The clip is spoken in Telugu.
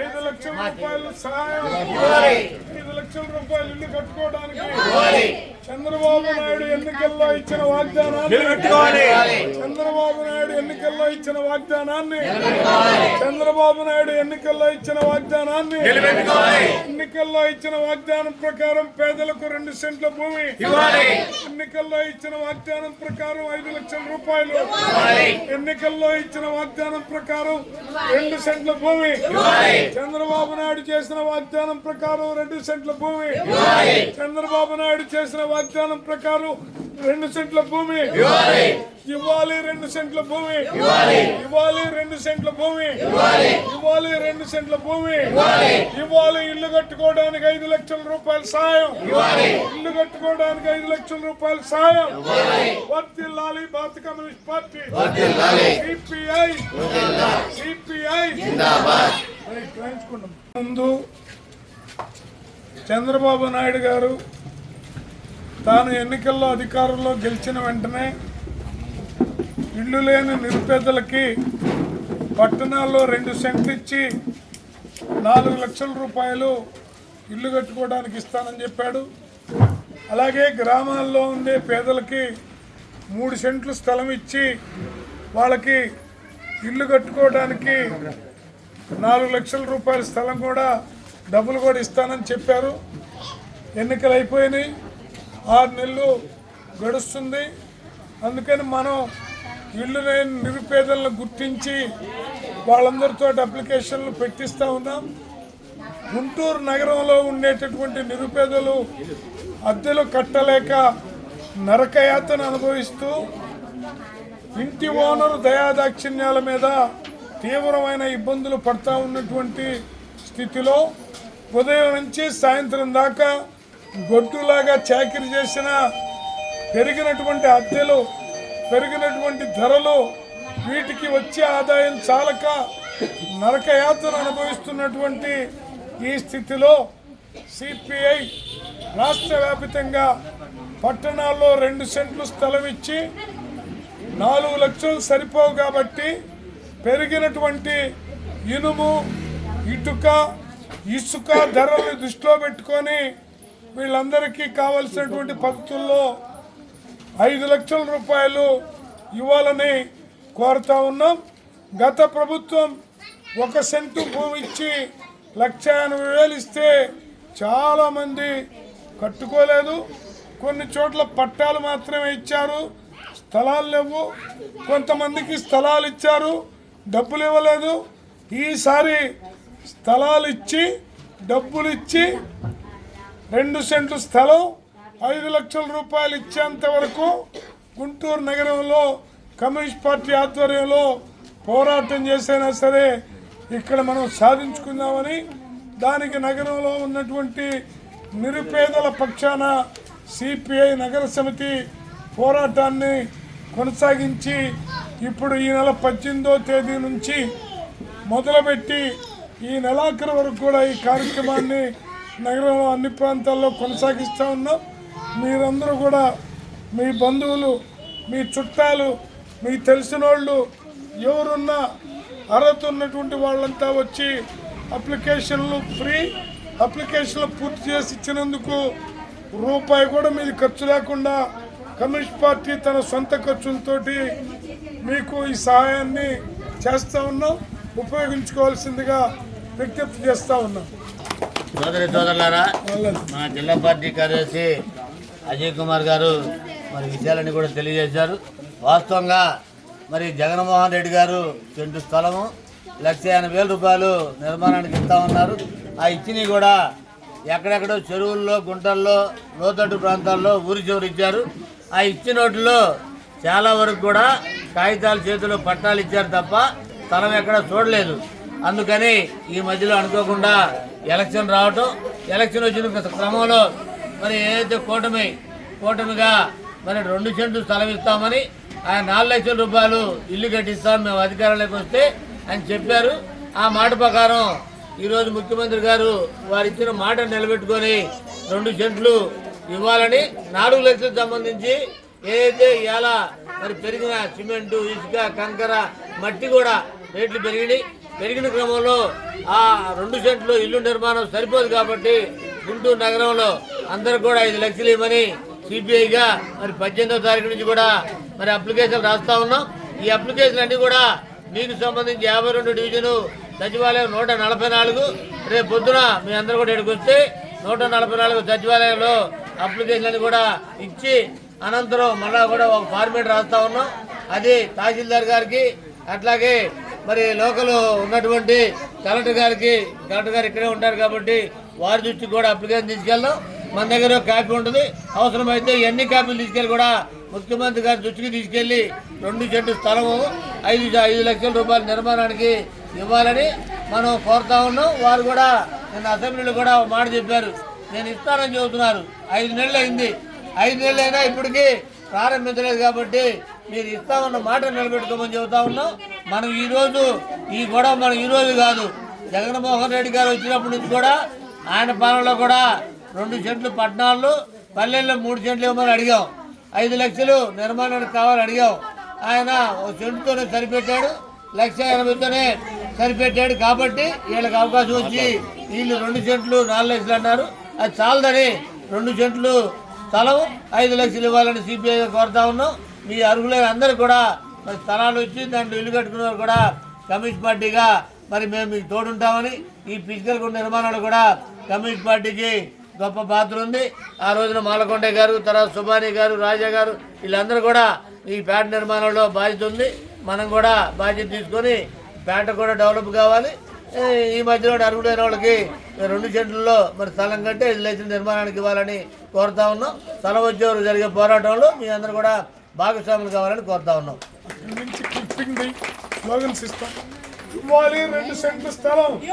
ఐదు లక్షల రూపాయలు సహాయం. ఐదు లక్షల రూపాయలు ఇల్లు కట్టుకోవడానికి. చంద్రబాబు నాయుడు ఎన్నికల్లో ఇచ్చిన వాగ్దానాన్ని. చంద్రబాబు నాయుడు ఎన్నికల్లో ఇచ్చిన వాగ్దానాన్ని. చంద్రబాబు నాయుడు ఎన్నికల్లో ఇచ్చిన వాగ్దానాన్ని ఎన్నికల్లో ఇచ్చిన వాగ్దానం ప్రకారం పేదలకు రెండు సెంట్ల భూమి ఎన్నికల్లో ఇచ్చిన వాగ్దానం ప్రకారం ఐదు లక్షల రూపాయలు ఎన్నికల్లో ఇచ్చిన వాగ్దానం ప్రకారం రెండు సెంట్ల భూమి చంద్రబాబు నాయుడు చేసిన వాగ్దానం ప్రకారం రెండు సెంట్ల భూమి చంద్రబాబు నాయుడు చేసిన వాగ్దానం ప్రకారం రెండు సెంట్ల భూమి ఇవ్వాలి. రెండు సెంట్ల భూమి. ఇవ్వాలి. రెండు సెంట్ల భూమి. ఇవ్వాలి. రెండు సెంట్ల భూమి. ఇవ్వాలి. ఇల్లు కట్టుకోవడానికి ఐదు లక్షల రూపాయల సాయం. ఇల్లు కట్టుకోవడానికి ఐదు లక్షల రూపాయల సాయం. వర్తిల్లాలి భారత కమ్యూనిస్ట్ పార్టీ. సిపిఐ. సిపిఐ. ముందు చంద్రబాబు నాయుడు గారు తాను ఎన్నికల్లో అధికారంలో గెలిచిన వెంటనే ఇల్లు లేని నిరుపేదలకి పట్టణాల్లో రెండు సెంట్లు ఇచ్చి నాలుగు లక్షల రూపాయలు ఇల్లు కట్టుకోవడానికి ఇస్తానని చెప్పాడు. అలాగే గ్రామాల్లో ఉండే పేదలకి మూడు సెంట్లు స్థలం ఇచ్చి వాళ్ళకి ఇల్లు కట్టుకోవడానికి నాలుగు లక్షల రూపాయల స్థలం కూడా డబ్బులు కూడా ఇస్తానని చెప్పారు. ఎన్నికలు అయిపోయినాయి. ఆరు నెలలు గడుస్తుంది. అందుకని మనం ఇల్లు లేని నిరుపేదలను గుర్తించి వాళ్ళందరితో అప్లికేషన్లు పెట్టిస్తూ ఉన్నాం. గుంటూరు నగరంలో ఉండేటటువంటి నిరుపేదలు అద్దెలు కట్టలేక నరకయాతను అనుభవిస్తూ ఇంటి ఓనరు దయాదాక్షిణ్యాల మీద తీవ్రమైన ఇబ్బందులు పడతా ఉన్నటువంటి స్థితిలో ఉదయం నుంచి సాయంత్రం దాకా గొడ్డులాగా చాకిరి చేసిన పెరిగినటువంటి అద్దెలు పెరిగినటువంటి ధరలు వీటికి వచ్చే ఆదాయం చాలక నరకయాతన అనుభవిస్తున్నటువంటి ఈ స్థితిలో సిపిఐ రాష్ట్ర వ్యాపితంగా పట్టణాల్లో రెండు సెంట్లు స్థలం ఇచ్చి నాలుగు లక్షలు సరిపోవు కాబట్టి పెరిగినటువంటి ఇనుము ఇటుక ఇసుక ధరల్ని దృష్టిలో పెట్టుకొని వీళ్ళందరికీ కావలసినటువంటి పద్ధతుల్లో ఐదు లక్షల రూపాయలు ఇవ్వాలని కోరుతా ఉన్నాం. గత ప్రభుత్వం ఒక సెంటు భూమి ఇచ్చి లక్ష ఎనభై వేలు ఇస్తే చాలామంది కట్టుకోలేదు. కొన్ని చోట్ల పట్టాలు మాత్రమే ఇచ్చారు. స్థలాలు లేవు. కొంతమందికి స్థలాలు ఇచ్చారు. డబ్బులు ఇవ్వలేదు. ఈసారి స్థలాలు ఇచ్చి డబ్బులు ఇచ్చి రెండు సెంట్లు స్థలం ఐదు లక్షల రూపాయలు ఇచ్చేంత వరకు గుంటూరు నగరంలో కమ్యూనిస్ట్ పార్టీ ఆధ్వర్యంలో పోరాటం చేసైనా సరే ఇక్కడ మనం సాధించుకుందామని దానికి నగరంలో ఉన్నటువంటి నిరుపేదల పక్షాన సిపిఐ నగర సమితి పోరాటాన్ని కొనసాగించి ఇప్పుడు ఈ నెల పద్దెనిమిదో తేదీ నుంచి మొదలుపెట్టి ఈ నెలాఖరు వరకు కూడా ఈ కార్యక్రమాన్ని నగరంలో అన్ని ప్రాంతాల్లో కొనసాగిస్తూ ఉన్నాం. మీరందరూ కూడా మీ బంధువులు మీ చుట్టాలు మీ తెలిసిన వాళ్ళు ఎవరున్నా అర్హత ఉన్నటువంటి వాళ్ళంతా వచ్చి అప్లికేషన్లు ఫ్రీ అప్లికేషన్లు పూర్తి చేసి ఇచ్చినందుకు రూపాయి కూడా మీది ఖర్చు లేకుండా కమ్యూనిస్ట్ పార్టీ తన సొంత ఖర్చులతోటి మీకు ఈ సహాయాన్ని చేస్తూ ఉన్నాం ఉపయోగించుకోవాల్సిందిగా విజ్ఞప్తి చేస్తూ ఉన్నాం సోదరి సోదరులారా. మా జిల్లా పార్టీ కార్యదర్శి అజయ్ కుమార్ గారు మరి విషయాలన్నీ కూడా తెలియజేశారు. వాస్తవంగా మరి జగన్మోహన్ రెడ్డి గారు చెంటు స్థలము లక్ష ఎనభై వేల రూపాయలు నిర్మాణానికి ఇస్తా ఉన్నారు. ఆ ఇచ్చినవి కూడా ఎక్కడెక్కడో చెరువుల్లో గుంటల్లో లోతట్టు ప్రాంతాల్లో ఊరి చివరి ఇచ్చారు. ఆ ఇచ్చిన వాటిలో చాలా వరకు కూడా కాగితాలు చేతిలో పట్టాలు ఇచ్చారు తప్ప స్థలం ఎక్కడ చూడలేదు. అందుకని ఈ మధ్యలో అనుకోకుండా ఎలక్షన్ రావటం ఎలక్షన్ వచ్చిన క్రమంలో మరి ఏదైతే కూటమి కూటమిగా మరి రెండు సెంట్లు స్థలం ఇస్తామని ఆయన నాలుగు లక్షల రూపాయలు ఇల్లు కట్టిస్తాం మేము అధికారంలోకి వస్తే అని చెప్పారు. ఆ మాట ప్రకారం ఈరోజు ముఖ్యమంత్రి గారు వారు ఇచ్చిన మాట నిలబెట్టుకొని రెండు సెంట్లు ఇవ్వాలని నాలుగు లక్షలకు సంబంధించి ఏదైతే ఇలా మరి పెరిగిన సిమెంటు ఇసుక కంకర మట్టి కూడా రేట్లు పెరిగినాయి. పెరిగిన క్రమంలో ఆ రెండు సెంట్లు ఇల్లు నిర్మాణం సరిపోదు కాబట్టి గుంటూరు నగరంలో అందరూ కూడా ఐదు లక్షలు ఇవ్వమని సిపిఐగా మరి పద్దెనిమిదో తారీఖు నుంచి కూడా మరి అప్లికేషన్ రాస్తా ఉన్నాం. ఈ అప్లికేషన్ అన్ని కూడా మీకు సంబంధించి యాభై రెండు డివిజను సచివాలయం నూట నలభై నాలుగు. రేపు పొద్దున మీ అందరూ కూడా ఇక్కడికి వస్తే నూట నలభై నాలుగు సచివాలయంలో అప్లికేషన్లు కూడా ఇచ్చి అనంతరం మళ్ళా కూడా ఒక ఫార్మేట్ రాస్తా ఉన్నాం. అది తహసీల్దార్ గారికి అట్లాగే మరి లోకల్ ఉన్నటువంటి కలెక్టర్ గారికి కలెక్టర్ గారు ఇక్కడే ఉంటారు కాబట్టి వారి దృష్టికి కూడా అప్లికేషన్ తీసుకెళ్దాం. మన దగ్గర కాపీ ఉంటుంది. అవసరమైతే ఎన్ని కాపీలు తీసుకెళ్ళి కూడా ముఖ్యమంత్రి గారి దృష్టికి తీసుకెళ్ళి రెండు చెట్టు స్థలము ఐదు ఐదు లక్షల రూపాయల నిర్మాణానికి ఇవ్వాలని మనం కోరుతా ఉన్నాం. వారు కూడా నిన్న అసెంబ్లీలో కూడా మాట చెప్పారు. నేను ఇస్తానని చెబుతున్నారు. ఐదు నెలలు అయింది. ఐదు నెలలు అయినా ఇప్పటికీ ప్రారంభించలేదు కాబట్టి మీరు ఇస్తామన్న మాట నిలబెట్టుకోమని చెబుతా ఉన్నాం. మనం ఈరోజు ఈ గొడవ మనం ఈరోజు కాదు. జగన్మోహన్ రెడ్డి గారు వచ్చినప్పటి నుంచి కూడా ఆయన పాలనలో కూడా రెండు సెంట్లు పట్టణాలు పల్లెల్లో మూడు సెంట్లు ఇవ్వమని అడిగాం. ఐదు లక్షలు నిర్మాణానికి కావాలని అడిగాం. ఆయన ఒక సెంటుతోనే సరిపెట్టాడు లక్ష ఎనభైతోనే సరిపెట్టాడు కాబట్టి వీళ్ళకి అవకాశం వచ్చి వీళ్ళు రెండు సెంట్లు నాలుగు లక్షలు అన్నారు. అది చాలదని రెండు సెంట్లు స్థలం ఐదు లక్షలు ఇవ్వాలని సిపిఐ కోరుతా ఉన్నాం. మీ అర్హులైన అందరూ కూడా స్థలాలు వచ్చి దాంట్లో ఇల్లు కట్టుకున్న కూడా కమ్యూనిస్ట్ పార్టీగా మరి మేము మీకు తోడుంటామని ఈ ఫిజికల్ గుండ నిర్మాణంలో కూడా కమ్యూనిస్ట్ పార్టీకి గొప్ప పాత్ర ఉంది. ఆ రోజున మాలకొండే గారు తర్వాత సుబానీ గారు రాజా గారు వీళ్ళందరూ కూడా ఈ పేట నిర్మాణంలో బాధ్యత ఉంది. మనం కూడా బాధ్యత తీసుకొని పేట కూడా డెవలప్ కావాలి. ఈ మధ్యలో అర్హుడైన వాళ్ళకి రెండు సెంట్లలో మరి స్థలం కంటే ఐదు లక్షల నిర్మాణానికి ఇవ్వాలని కోరుతా ఉన్నాం. స్థలం వచ్చేవారు జరిగే పోరాటంలో మీ అందరూ కూడా భాగస్వాములు కావాలని కోరుతా ఉన్నాం. స్లోగన్స్ ఇస్తాం ఇవ్వాలి. రెండు సెంట్లు స్థలం.